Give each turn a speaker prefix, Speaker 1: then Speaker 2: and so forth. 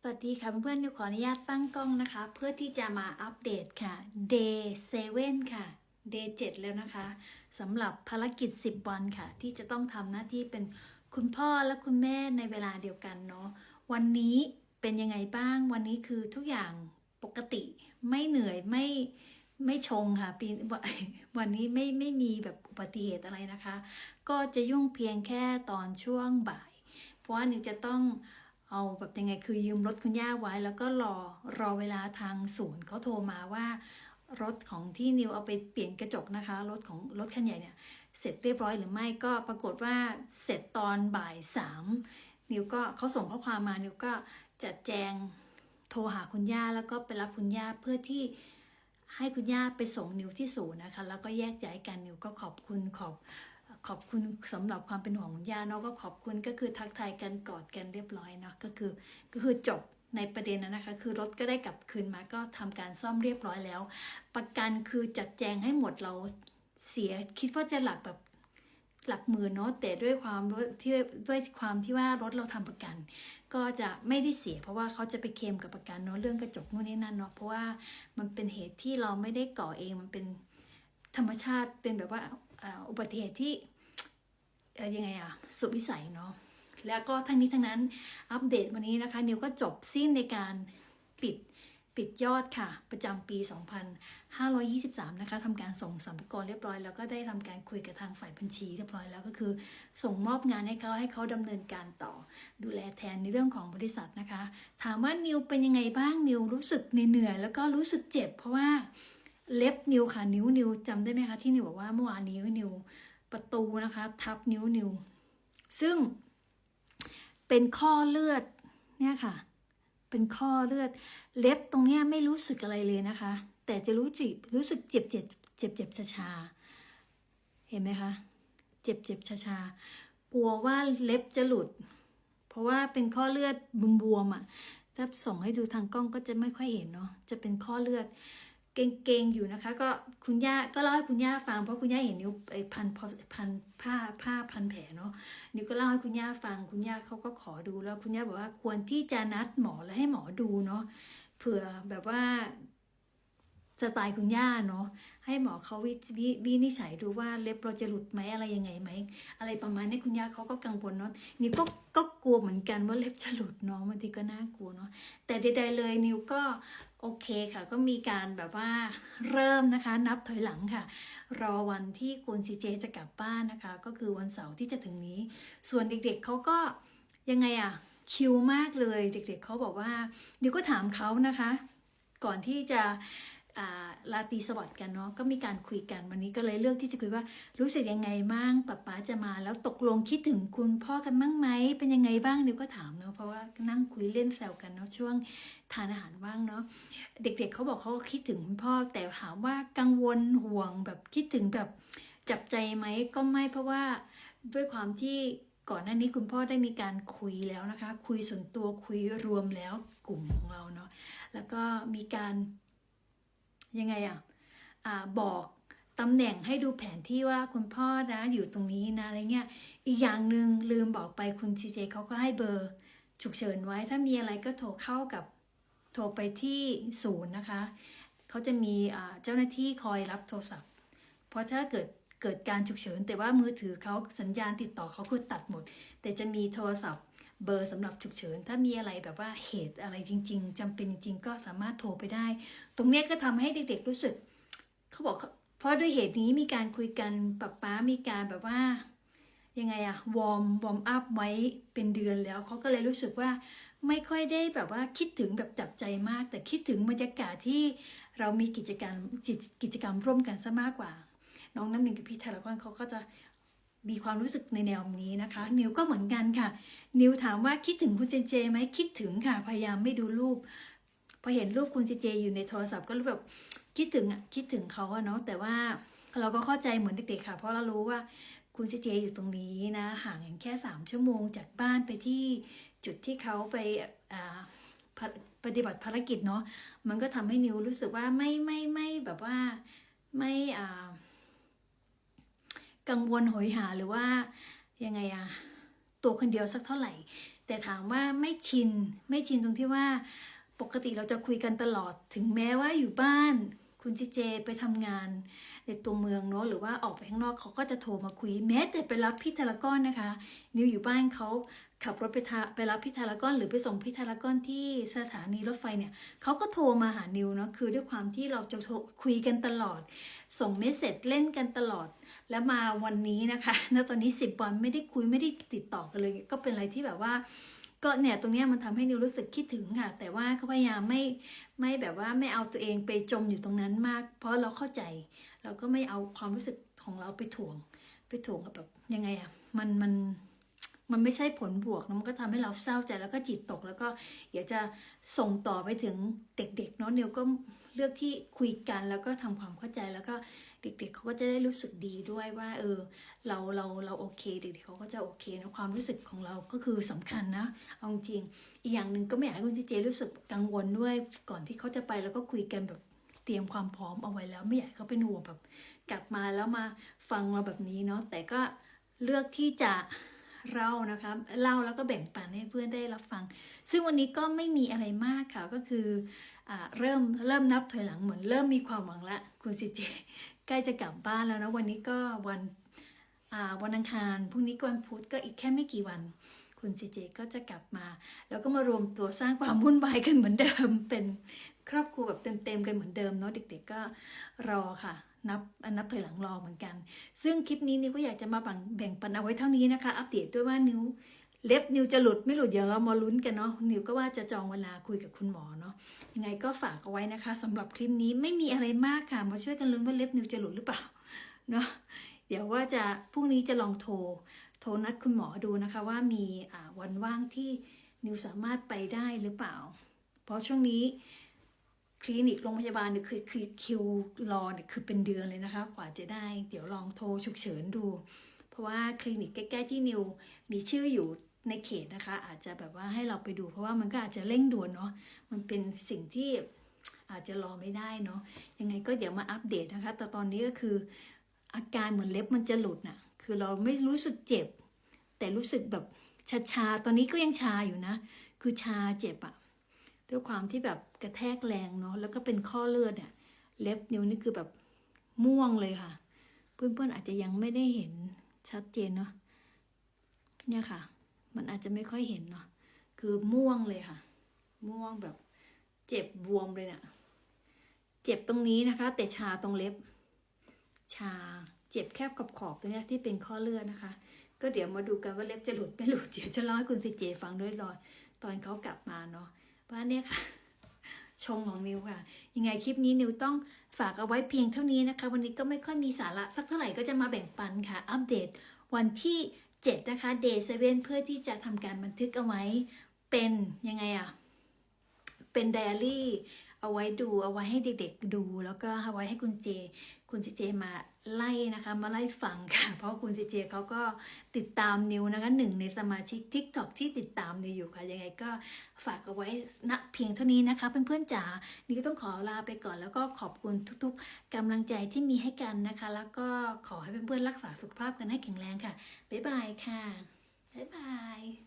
Speaker 1: สวัสดีค่ะเพื่อนๆนิวขออนุญาตตั้งกล้องนะคะ เพื่อที่จะมาอัปเดตค่ะ day 7 ค่ะ day 7 แล้วนะคะสำหรับภารกิจ 10 วันค่ะ ที่จะต้องทำหน้าที่เป็นคุณพ่อและคุณแม่ในเวลาเดียวกันเนาะวันนี้เป็นยังไงบ้าง วันนี้คือทุกอย่างปกติไม่เหนื่อยไม่ไม่ชงค่ะปีวันนี้ไม่ไม่มีแบบอุบัติเหตุอะไรนะคะ ก็จะยุ่งเพียงแค่ตอนช่วงบ่าย เพราะว่านิวจะต้อง เอาแบบยังไงคือยืมรถคุณย่าไว้ แล้วก็รอรอเวลาทางศูนย์เขาโทรมาว่ารถของที่นิวเอาไปเปลี่ยนกระจกนะคะ รถของรถคันใหญ่เนี่ยเสร็จเรียบร้อยหรือไม่ก็ปรากฏว่าเสร็จตอนบ่ายสามนิวก็เขาส่งข้อความมานิวก็จัดแจงโทรหาคุณย่าแล้วก็ไปรับคุณย่าเพื่อที่ให้คุณย่าไปส่งนิวที่ศูนย์นะคะ แล้วก็แยกย้ายกันนิวก็ขอบคุณขอบ ขอบคุณสำหรับความเป็นห่วงของย่าเนาะก็ขอบคุณก็คือทักทายกันกอดกันเรียบร้อยเนาะก็คือก็คือจบในประเด็นนั้นนะคะ คือรถก็ได้กลับคืนมาก็ทำการซ่อมเรียบร้อยแล้ว ประกันคือจัดแจงให้หมดเราเสียคิดว่าจะหลักแบบหลักหมื่นเนาะแต่ด้วยความรถที่ด้วยความที่ว่ารถเราทำประกัน ก็จะไม่ได้เสีย เพราะว่าเขาจะไปเคลมกับประกันเนาะเรื่องกระจกนู่นนี่นั่นเนาะเพราะว่ามันเป็นเหตุที่เราไม่ได้ก่อเองมันเป็นธรรมชาติเป็นแบบว่าอุบัติเหตุที่ ยังไงอะสุวิสัยเนาะแล้วก็ทั้งนี้ทั้งนั้นอัปเดตวันนี้นะคะนิวก็จบสิ้นในการปิดปิดยอดค่ะ ประจำปี 2523 นะคะทำการส่งสัมภาระเรียบร้อย แล้วก็ได้ทำการคุยกับทางฝ่ายบัญชีเรียบร้อยแล้วก็คือ ส่งมอบงานให้เขาให้เขาดำเนินการต่อ ดูแลแทนในเรื่องของบริษัทนะคะ ถามว่านิวเป็นยังไงบ้างนิวรู้สึกเหนื่อยแล้วก็รู้สึกเจ็บ เพราะว่าเล็บนิวค่ะนิ้วนิวจำได้ไหมคะที่นิวบอกว่าเมื่อวานนี้นิว ประตูนะคะ ทับนิ้วนิวซึ่งเป็นข้อเลือดเนี่ยค่ะ เป็นข้อเลือดเล็บตรงเนี้ยไม่รู้สึกอะไรเลยนะคะ แต่จะรู้จิบรู้สึกเจ็บเจ็บเจ็บเจ็บชาชาๆเห็นไหมคะ เจ็บเจ็บชาชาๆกลัวว่าเล็บจะหลุด เพราะว่าเป็นข้อเลือดบวมๆอะถ้าส่งให้ดูทางกล้องก็จะไม่ค่อยเห็นเนาะจะเป็นข้อเลือด เก่งๆอยู่นะคะ ก็คุณย่าก็เล่าให้คุณย่าฟังเพราะคุณย่าเห็นนิ้วไอ้พันพันผ้าผ้าพันแผลเนาะนิ้วก็เล่าให้คุณย่าฟัง คุณย่าเขาก็ขอดูแล้วคุณย่าบอกว่าควรที่จะนัดหมอแล้วให้หมอดูเนาะเผื่อแบบว่าสไตล์คุณย่าเนาะให้หมอเขาวิวิวินิจฉัยดูว่าเล็บเราจะหลุดไหมอะไรยังไงไหมอะไรประมาณนี้คุณย่าเขาก็กังวลเนาะนิวก็ก็กลัวเหมือนกันว่าเล็บจะหลุดเนาะบางทีก็น่ากลัวเนาะแต่ใดๆเลยนิวก็ โอเคค่ะ ก็มีการแบบว่าเริ่มนะคะ นับถอยหลังค่ะ รอวันที่คุณซีเจจะกลับบ้านนะคะ ก็คือวันเสาร์ที่จะถึงนี้ ส่วนเด็กๆเขาก็ยังไงอะชิลมากเลย เด็กๆเขาบอกว่าเดี๋ยวก็ถามเขานะคะ ก่อนที่จะ ลาตีสวัสดิ์กันเนาะก็มีการคุยกันวันนี้ก็เลยเลือกที่จะคุยว่ารู้สึกยังไงบ้างป๊าป๊าจะมาแล้วตกลงคิดถึงคุณพ่อกันบ้างไหมเป็นยังไงบ้างนิวก็ถามเนาะเพราะว่านั่งคุยเล่นแซวกันเนาะช่วงทานอาหารว่างเนาะเด็กๆเขาบอกเขาก็คิดถึงคุณพ่อ แต่ถามว่ากังวลห่วงแบบคิดถึงแบบจับใจไหมก็ไม่เพราะว่าด้วยความที่ก่อนหน้านี้คุณพ่อได้มีการคุยแล้วนะคะ คุยส่วนตัวคุยรวมแล้วกลุ่มของเราเนาะแล้วก็มีการ ยังไงอะอ่าบอกตำแหน่งให้ดูแผนที่ว่าคุณพ่อนะอยู่ตรงนี้นะอะไรเงี้ย อีกอย่างหนึ่งลืมบอกไปคุณซีเจเขาก็ให้เบอร์ฉุกเฉินไว้ถ้ามีอะไรก็โทรเข้ากับโทรไปที่ศูนย์นะคะเขาจะมีเจ้าหน้าที่คอยรับโทรศัพท์ เพราะถ้าเกิดเกิดการฉุกเฉิน แต่ว่ามือถือเขาสัญญาณติดต่อเขาคือตัดหมด แต่จะมีโทรศัพท์ เบอร์สำหรับฉุกเฉิน ถ้ามีอะไรแบบว่าเหตุอะไรจริง ๆจำเป็นจริง ๆ ก็สามารถโทรไปได้ ตรงนี้ก็ทำให้เด็กๆรู้สึก เขาบอกเพราะด้วยเหตุนี้มีการคุยกันป๊าป๊ามีการแบบว่ายังไงอะวอร์มวอร์มอัพไว้เป็นเดือนแล้วเขาก็เลยรู้สึกว่าไม่ค่อยได้แบบว่าคิดถึงแบบจับใจมาก แต่คิดถึงบรรยากาศที่เรามีกิจกรรมกิจกิจกรรมร่วมกันซะมากกว่า น้องน้ำหนึ่งกับพี่ธารกรเขาก็จะ มีความรู้สึกในแนวนี้นะคะ นิวก็เหมือนกันค่ะ นิวถามว่าคิดถึงคุณเจเจไหมคิดถึงค่ะ พยายามไม่ดูรูป พอเห็นรูปคุณเจเจอยู่ในโทรศัพท์ก็รู้แบบคิดถึงอะคิดถึงเขาอะเนาะแต่ว่าเราก็เข้าใจเหมือนเด็กๆค่ะ เพราะเรารู้ว่าคุณเจเจอยู่ตรงนี้นะห่างกันแค่สามชั่วโมงจากบ้านไปที่จุดที่เขาไปปฏิบัติภารกิจเนาะมันก็ทำให้นิวรู้สึกว่าไม่ไม่ไม่แบบว่าไม่อ่า กังวลโหยหาหรือว่ายังไงอะตัวคนเดียวสักเท่าไหร่ แต่ถามว่าไม่ชินไม่ชินตรงที่ว่าปกติเราจะคุยกันตลอดถึงแม้ว่าอยู่บ้าน คุณเจเจไปทำงาน ในตัวเมืองเนาะหรือว่าออกไปข้างนอกเขาก็จะโทรมาคุย แม้แต่ไปรับพี่ทารากอนนะคะ นิวอยู่บ้านเขาขับรถไปทาไปรับพี่ทารากอนหรือไปส่งพี่ทารากอนที่สถานีรถไฟเนี่ยเขาก็โทรมาหานิวเนาะคือด้วยความที่เราจะคุยกันตลอด ส่งเมสเซจเล่นกันตลอด แล้วมาวันนี้นะคะณตอนนี้สิบวันไม่ได้คุยไม่ได้ติดต่อกันเลย ก็เป็นอะไรที่แบบว่า ก็เนี่ยตรงนี้มันทำให้นิวรู้สึกคิดถึงค่ะ แต่ว่าเขพยายามไม่ไม่แบบว่าไม่เอาตัวเองไปจมอยู่ตรงนั้นมาก เพราะเราเข้าใจ เราก็ไม่เอาความรู้สึกของเราไปถ่วง ไปถ่วงกับแบบยังไงอะมันมันมันไม่ใช่ผลบวกนะมันก็ทำให้เราเศร้าใจแล้วก็จิตตก แล้วก็อยากจะส่งต่อไปถึงเด็กๆเนาะเนิวก็เลือกที่คุยกันแล้วก็ทำความเข้าใจแล้วก็ เด็ก ๆเขาก็จะได้รู้สึกดีด้วยว่า เออ เราเราเราโอเค เด็กๆเขาก็จะโอเคนะความรู้สึกของเราก็คือสำคัญนะเอาจริงอีกอย่างหนึ่งก็ไม่อยากให้คุณเจเจรู้สึกกังวลด้วยก่อนที่เขาจะไปแล้วก็คุยกันแบบเตรียมความพร้อมเอาไว้แล้ว ไม่อยากเขาเป็นห่วงแบบ กลับมาแล้วมาฟังเราแบบนี้เนาะแต่ก็เลือกที่จะเล่านะคะเล่าแล้วก็แบ่งปันให้เพื่อนได้รับฟัง ซึ่งวันนี้ก็ไม่มีอะไรมากค่ะก็คือ เริ่มเริ่มนับถอยหลังเหมือนเริ่มมีความหวังละคุณซีเจใกล้จะกลับบ้านแล้วนะวันนี้ก็วันวันอังคารพรุ่งนี้ก็วันพุธก็อีกแค่ไม่กี่วัน คุณซีเจก็จะกลับมา แล้วก็มารวมตัวสร้างความวุ่นวายกันเหมือนเดิม เป็นครอบครัวแบบเต็มๆกันเหมือนเดิมเนาะเด็ก ๆก็รอค่ะ นับนับถอยหลังรอเหมือนกัน ซึ่งคลิปนี้นิวก็อยากจะมาแบ่งแบ่งปันเอาไว้เท่านี้นะคะ อัปเดตด้วยว่านิ้ว เล็บนิวจะหลุดไม่หลุดเดี๋ยวเรามาลุ้นกันเนาะนิวก็ว่าจะจองเวลาคุยกับคุณหมอเนาะยังไงก็ฝากเอาไว้นะคะสำหรับคลิปนี้ไม่มีอะไรมากค่ะ มาช่วยกันลุ้นว่าเล็บนิวจะหลุดหรือเปล่าเนาะเดี๋ยวว่าจะพรุ่งนี้จะลองโทร โทรนัดคุณหมอดูนะคะ ว่ามีวันว่างที่นิวสามารถไปได้หรือเปล่า เพราะช่วงนี้คลินิกโรงพยาบาลเนี่ยคือคือคิวรอเนี่ยคือเป็นเดือนเลยนะคะกว่าจะได้ เดี๋ยวลองโทรฉุกเฉินดู เพราะว่าคลินิกใกล้ๆที่นิวมีชื่ออยู่ ในเขตนะคะ อาจจะแบบว่าให้เราไปดู เพราะว่ามันก็อาจจะเร่งด่วนเนาะมันเป็นสิ่งที่อาจจะรอไม่ได้เนาะยังไงก็เดี๋ยวมาอัปเดตนะคะ แต่ตอนนี้ก็คืออาการเหมือนเล็บมันจะหลุดน่ะคือเราไม่รู้สึกเจ็บ แต่รู้สึกแบบชาๆตอนนี้ก็ยังชาอยู่นะ คือชาเจ็บอะด้วยความที่แบบกระแทกแรงเนาะแล้วก็เป็นข้อเลือดเนี่ยเล็บนิ้วนี่คือแบบม่วงเลยค่ะ เพื่อนๆอาจจะยังไม่ได้เห็นชัดเจนเนาะเนี่ยค่ะ มันอาจจะไม่ค่อยเห็นเนาะคือม่วงเลยค่ะ ม่วงแบบ เจ็บบวมเลยเนี่ยเจ็บตรงนี้นะคะ แต่ชาตรงเล็บ ชาเจ็บแคบขอบขอบตรงนี้ที่เป็นข้อเลือดนะคะ ก็เดี๋ยวมาดูกันว่าเล็บจะหลุดไม่หลุดเดี๋ยวจะเล่าให้คุณซีเจฟังด้วยรอยตอนเขากลับมาเนาะว่าเนี่ยค่ะชงของนิวค่ะ ยังไงคลิปนี้นิวต้องฝากเอาไว้เพียงเท่านี้นะคะ วันนี้ก็ไม่ค่อยมีสาระสักเท่าไหร่ก็จะมาแบ่งปันค่ะ อัปเดตวันที่ 7 นะคะ day 7 เพื่อที่จะทำการบันทึกเอาไว้ เป็นยังไงอะเป็นไดอารี่เอาไว้ดูเอาไว้ให้เด็กๆดู แล้วก็เอาไว้ให้คุณเจ คุณเจเจมาไล่นะคะ มาไล่ฟังค่ะ เพราะคุณเจเจเขาก็ติดตามนิวนะคะหนึ่งในสมาชิก TikTok ที่ติดตามนิวอยู่ค่ะ ยังไงก็ฝากเอาไว้ณเพียงเท่านี้นะคะ เพื่อนๆจ๋านี่ก็ต้องขอลาไปก่อนแล้วก็ขอบคุณทุกๆกำลังใจที่มีให้กันนะคะ แล้วก็ขอให้เพื่อนๆรักษาสุขภาพกันให้แข็งแรงค่ะบ๊ายบายค่ะบ๊ายบาย